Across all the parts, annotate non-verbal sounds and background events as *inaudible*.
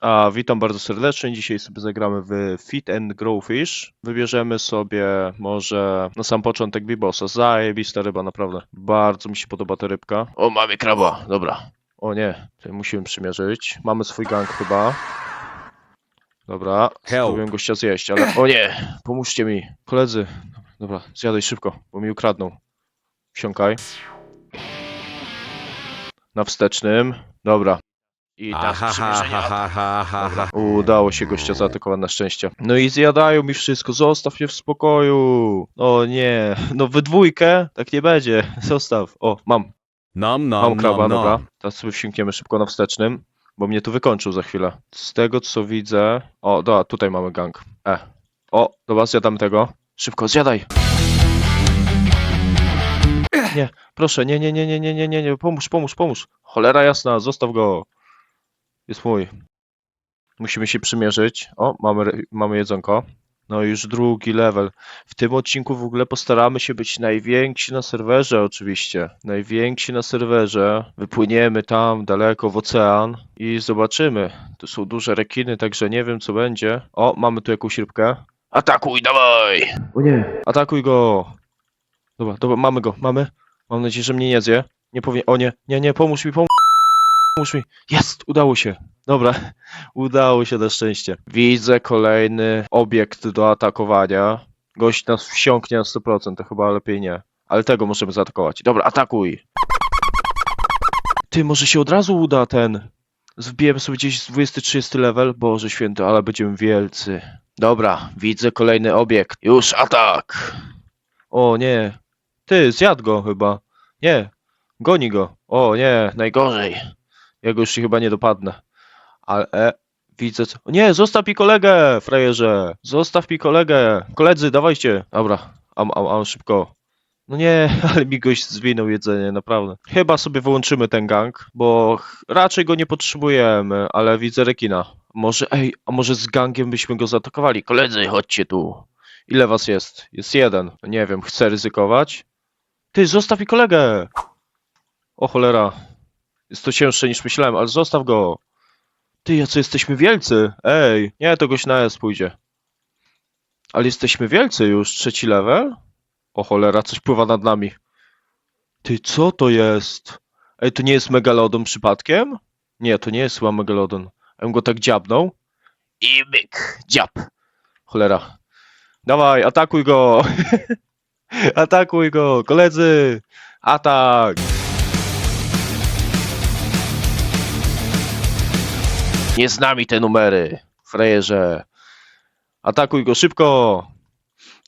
A, witam bardzo serdecznie. Dzisiaj sobie zagramy w Fit and Grow Fish. Wybierzemy sobie może na sam początek Bibosa. Zajebista ryba, naprawdę. Bardzo mi się podoba ta rybka. O, mamy kraba, dobra. O nie, tutaj musimy przymierzyć. Mamy swój gang chyba. Dobra, spróbuję gościa zjeść, ale... O nie, pomóżcie mi. Koledzy, dobra, zjadaj szybko, bo mi ukradną. Wsiąkaj. Na wstecznym. Dobra. I tak Aha, ha, przymierzenia. ha, ha, ha, ha. Udało się gościa zaatakować na szczęście. No i zjadają mi wszystko, zostaw mnie w spokoju. O nie, no we dwójkę? Tak nie będzie, zostaw. O, mam, Nom, mam nom, kraba, nom, dobra. Teraz sobie wsiąkniemy szybko na wstecznym, bo mnie tu wykończył za chwilę. Z tego co widzę... O, dobra, tutaj mamy gang. E. O, dobra, zjadamy tego. Szybko, zjadaj! Nie, proszę, nie, nie, nie, nie, nie, nie, nie, nie, pomóż, pomóż, pomóż. Cholera jasna, zostaw go. Jest mój. Musimy się przymierzyć. O, mamy, mamy jedzonko. No już drugi level. W tym odcinku w ogóle postaramy się być najwięksi na serwerze oczywiście. Najwięksi na serwerze. Wypłyniemy tam daleko w ocean i zobaczymy. Tu są duże rekiny, także nie wiem co będzie. O, mamy tu jakąś rybkę. Atakuj, dawaj! O nie. Atakuj go! Dobra, dobra, mamy go, mamy. Mam nadzieję, że mnie nie zje. Nie powie... O nie, nie, nie, pomóż mi, pomóż pomóż mi. Jest, udało się. Dobra, *laughs* udało się na szczęście. Widzę kolejny obiekt do atakowania. Gość nas wsiąknie na 100%, to chyba lepiej nie. Ale tego możemy zaatakować. Dobra, atakuj. Ty, może się od razu uda ten. Wbijemy sobie gdzieś z 20-30 level. Boże święty, ale będziemy wielcy. Dobra, widzę kolejny obiekt. Już atak. O nie. Ty, zjadł go chyba. Nie, goni go. O nie, najgorzej. Ja go już chyba nie dopadnę. Ale e, widzę co. Nie, zostaw mi kolegę, frajerze. Zostaw mi kolegę. Koledzy, dawajcie. Dobra, am, am, am, szybko. No nie, *laughs* ale mi gość zwinął jedzenie, naprawdę. Chyba sobie wyłączymy ten gang, bo raczej go nie potrzebujemy, ale widzę rekina. Może, ej, a może z gangiem byśmy go zaatakowali? Koledzy, chodźcie tu. Ile was jest? Jest jeden. Nie wiem, chcę ryzykować. Ty, zostaw mi kolegę! O cholera. Jest to cięższe niż myślałem, ale zostaw go. Ty, jacy jesteśmy wielcy. Ej, nie, to goś na S pójdzie. Ale jesteśmy wielcy już, trzeci level? O cholera, coś pływa nad nami. Ty, co to jest? Ej, to nie jest Megalodon przypadkiem? Nie, to nie jest chyba Megalodon. Ja bym go tak dziabnął. I myk, dziab. Cholera. Dawaj, atakuj go. *laughs* atakuj go, koledzy. Atak. Nie z nami te numery, frajerze. Atakuj go szybko.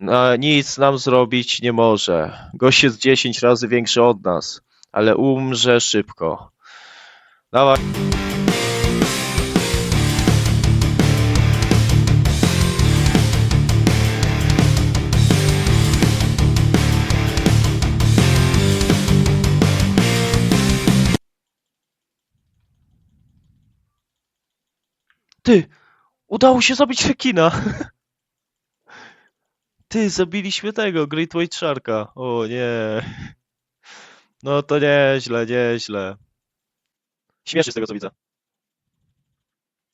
No, nic nam zrobić nie może. Gość jest 10 razy większy od nas, ale umrze szybko. Dawaj. Ty, udało się zabić rekina. Ty, zabiliśmy tego, Great White Sharka. O nie. No to nieźle, nieźle. Śmieszy z tego, co widzę.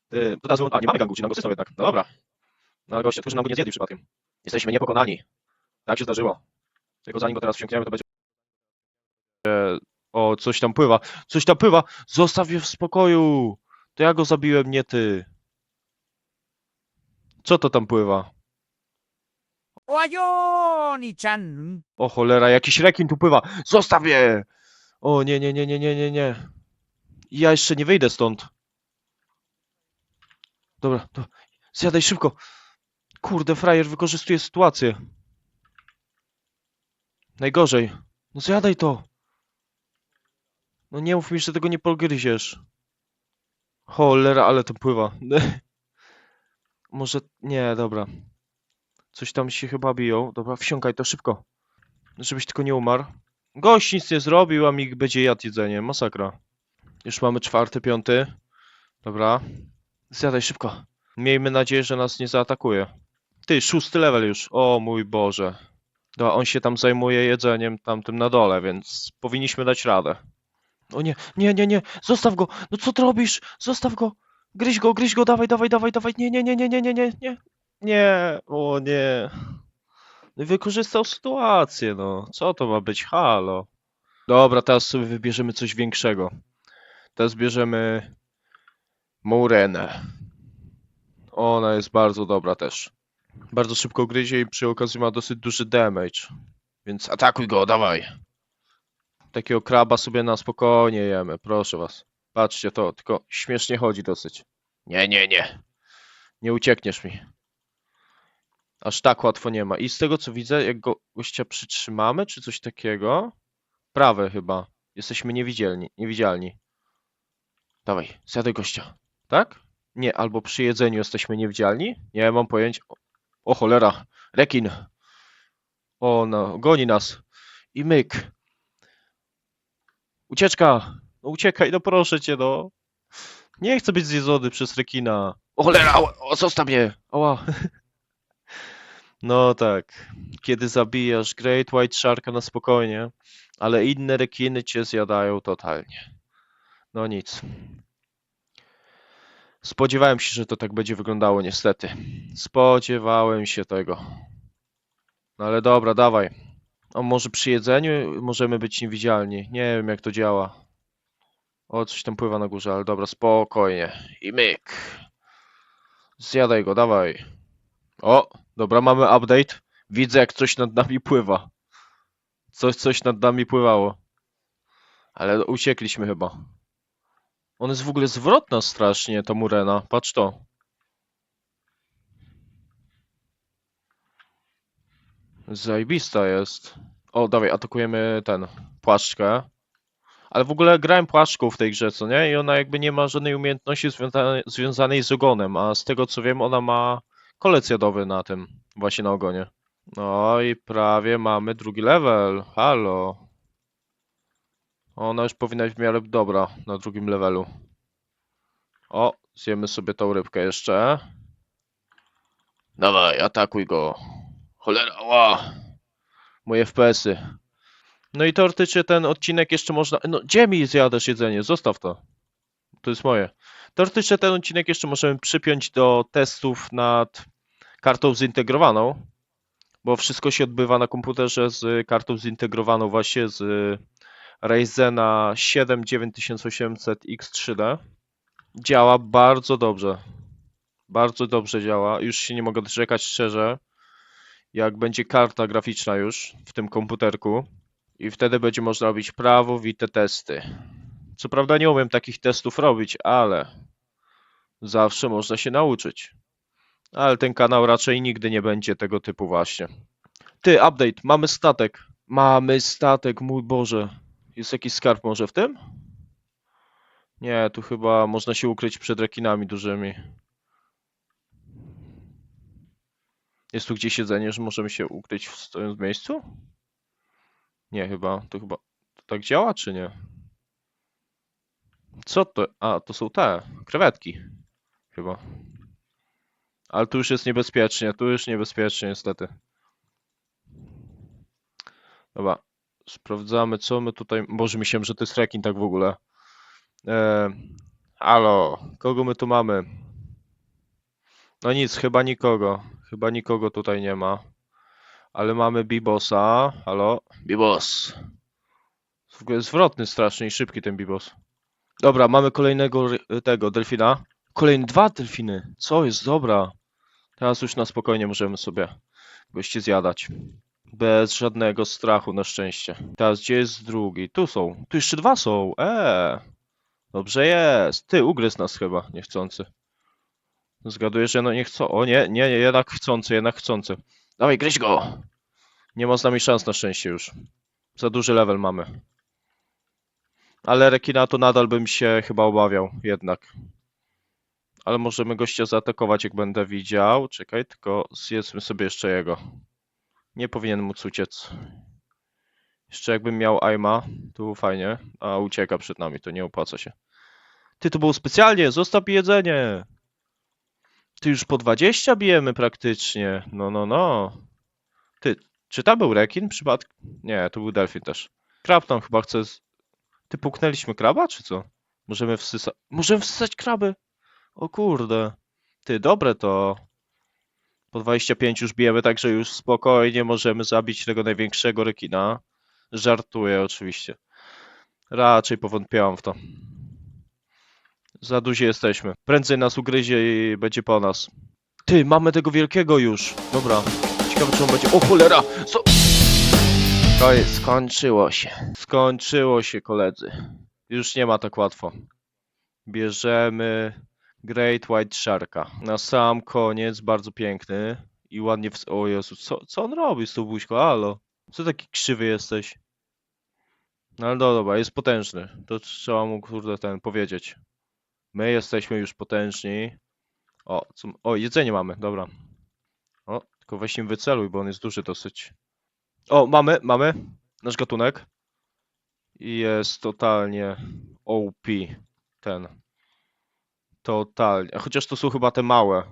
Ty, to teraz, a nie mamy gangu, czy nam go system jednak. No dobra. No ale goście, którzy nam go nie zjedli przypadkiem. Jesteśmy niepokonani. Tak się zdarzyło. Tylko zanim go teraz wsiąkniemy, to będzie... O, coś tam pływa. Coś tam pływa! Zostaw mnie w spokoju! To ja go zabiłem, nie ty. Co to tam pływa? Wajoni-chan! O cholera, jakiś rekin tu pływa. Zostaw je! O nie, nie, nie, nie, nie, nie, nie. Ja jeszcze nie wyjdę stąd. Dobra, to zjadaj szybko. Kurde, frajer wykorzystuje sytuację. Najgorzej. No zjadaj to. No nie mów mi, że tego nie pogryziesz. Cholera, ale to pływa. *laughs* Może... Nie, dobra. Coś tam się chyba biją. Dobra, wsiąkaj to szybko. Żebyś tylko nie umarł. Gość nic nie zrobił, a mi będzie jadł jedzenie. Masakra. Już mamy czwarty, piąty. Dobra. Zjadaj szybko. Miejmy nadzieję, że nas nie zaatakuje. Ty, szósty level już. O mój Boże. Dobra, on się tam zajmuje jedzeniem tamtym na dole, więc powinniśmy dać radę. O nie, nie, nie, nie. Zostaw go. No co ty robisz? Zostaw go. Gryź go, gryź go, dawaj, dawaj, dawaj, dawaj. Nie, nie, nie, nie, nie, nie, nie, nie. Nie, o nie. No Wykorzystał sytuację, no. Co to ma być? Halo. Dobra, teraz sobie wybierzemy coś większego. Teraz bierzemy Mourenę. Ona jest bardzo dobra też. Bardzo szybko gryzie i przy okazji ma dosyć duży damage. Więc atakuj go, dawaj. Takiego kraba sobie na spokojnie jemy, proszę was. Patrzcie to, tylko śmiesznie chodzi dosyć. Nie, nie, nie. Nie uciekniesz mi. Aż tak łatwo nie ma. I z tego co widzę, jak go gościa przytrzymamy, czy coś takiego. Prawe chyba. Jesteśmy niewidzialni. niewidzialni. Dawaj, zjadaj gościa. Tak? Nie, albo przy jedzeniu jesteśmy niewidzialni? Nie mam pojęcia. O, o cholera, rekin. O, no, goni nas. I myk. Ucieczka. No uciekaj, no proszę cię, no. Nie chcę być zjedzony przez rekina. O cholera, o, zostaw mnie. Ała. No tak. Kiedy zabijasz Great White Sharka na spokojnie, ale inne rekiny cię zjadają totalnie. No nic. Spodziewałem się, że to tak będzie wyglądało niestety. Spodziewałem się tego. No ale dobra, dawaj. A może przy jedzeniu możemy być niewidzialni? Nie wiem jak to działa. O, coś tam pływa na górze, ale dobra, spokojnie. I myk. Zjadaj go, dawaj. O, dobra, mamy update. Widzę jak coś nad nami pływa. Coś, coś nad nami pływało. Ale uciekliśmy chyba. On jest w ogóle zwrotna strasznie, ta Murena. Patrz to. Zajebista jest. O, dawaj, atakujemy ten, płaszczkę. Ale w ogóle grałem płaszczką w tej grze, co nie? I ona jakby nie ma żadnej umiejętności związanej, związanej z ogonem, a z tego co wiem, ona ma kolec jadowy na tym, właśnie na ogonie. No i prawie mamy drugi level. Halo. Ona już powinna być w miarę dobra na drugim levelu. O, zjemy sobie tą rybkę jeszcze. Dawaj, atakuj go. Cholera, ła. Moje FPS-y. No i teoretycznie ten odcinek jeszcze można... No, gdzie mi zjadasz jedzenie? Zostaw to. To jest moje. Teoretycznie ten odcinek jeszcze możemy przypiąć do testów nad kartą zintegrowaną, bo wszystko się odbywa na komputerze z kartą zintegrowaną właśnie z Ryzena 7 9800 X3D. Działa bardzo dobrze. Bardzo dobrze działa. Już się nie mogę doczekać szczerze, jak będzie karta graficzna już w tym komputerku i wtedy będzie można robić prawowite testy. Co prawda nie umiem takich testów robić, ale zawsze można się nauczyć. Ale ten kanał raczej nigdy nie będzie tego typu właśnie. Ty, update, mamy statek. Mamy statek, mój Boże. Jest jakiś skarb może w tym? Nie, tu chyba można się ukryć przed rekinami dużymi. Jest tu gdzieś jedzenie, że możemy się ukryć w stojąc miejscu? Nie, chyba. To chyba. To tak działa, czy nie? Co to? A, to są te. Krewetki. Chyba. Ale tu już jest niebezpiecznie. Tu już niebezpiecznie, niestety. Dobra. Sprawdzamy, co my tutaj. Boże, myślałem, że to jest rekin tak w ogóle. E, kogo my tu mamy? No nic, chyba nikogo. Chyba nikogo tutaj nie ma. Ale mamy Bibosa. Halo? Bibos. W ogóle zwrotny strasznie i szybki ten Bibos. Dobra, mamy kolejnego tego delfina. Kolejne dwa delfiny. Co jest? Dobra. Teraz już na spokojnie możemy sobie gości zjadać. Bez żadnego strachu na szczęście. Teraz gdzie jest drugi? Tu są. Tu jeszcze dwa są. Eee. Dobrze jest. Ty, ugryzł nas chyba, niechcący. Zgaduję, że no nie chcą. O nie, nie, nie, jednak chcący, jednak chcący. Dawaj, gryź go! Nie ma z nami szans na szczęście już. Za duży level mamy. Ale rekina to nadal bym się chyba obawiał, jednak. Ale możemy gościa zaatakować, jak będę widział. Czekaj, tylko zjedzmy sobie jeszcze jego. Nie powinien móc uciec. Jeszcze jakbym miał aima, było fajnie. A ucieka przed nami, to nie opłaca się. Ty, to było specjalnie, zostaw jedzenie! Ty już po 20 bijemy praktycznie. No, no, no. Ty, czy tam był rekin przypadkiem? Nie, to był delfin też. Krab tam chyba chce. Z... Ty puknęliśmy kraba, czy co? Możemy wsysać. Możemy wsysać kraby! O kurde. Ty, dobre to. Po 25 już bijemy, także już spokojnie możemy zabić tego największego rekina. Żartuję oczywiście. Raczej powątpiałam w to. Za duzi jesteśmy. Prędzej nas ugryzie i będzie po nas. Ty, mamy tego wielkiego już. Dobra. Ciekawe, czy on będzie... O cholera! Co? To jest, skończyło się. Skończyło się, koledzy. Już nie ma tak łatwo. Bierzemy Great White Sharka. Na sam koniec, bardzo piękny. I ładnie w... O Jezu, co, co on robi z tą buźką? Halo? Co taki krzywy jesteś? No ale dobra, jest potężny. To trzeba mu, kurde, ten powiedzieć. My jesteśmy już potężni. O, co... o, jedzenie mamy, dobra. O, tylko weź wyceluj, bo on jest duży dosyć. O, mamy, mamy nasz gatunek. I jest totalnie OP ten. Totalnie. A chociaż to są chyba te małe.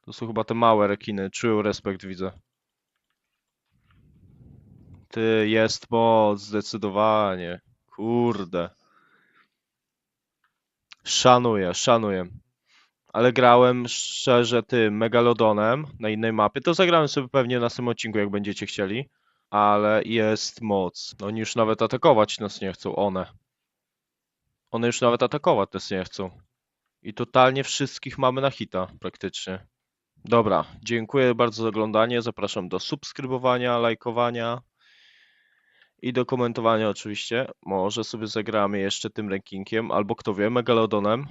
To są chyba te małe rekiny. True respekt widzę. Ty, jest moc, zdecydowanie. Kurde. Szanuję, szanuję. Ale grałem szczerze tym Megalodonem na innej mapie. To zagrałem sobie pewnie na tym odcinku, jak będziecie chcieli. Ale jest moc. Oni już nawet atakować nas nie chcą, one. One już nawet atakować nas nie chcą. I totalnie wszystkich mamy na hita, praktycznie. Dobra, dziękuję bardzo za oglądanie. Zapraszam do subskrybowania, lajkowania i do komentowania oczywiście. Może sobie zagramy jeszcze tym rankingiem, albo kto wie, Megalodonem.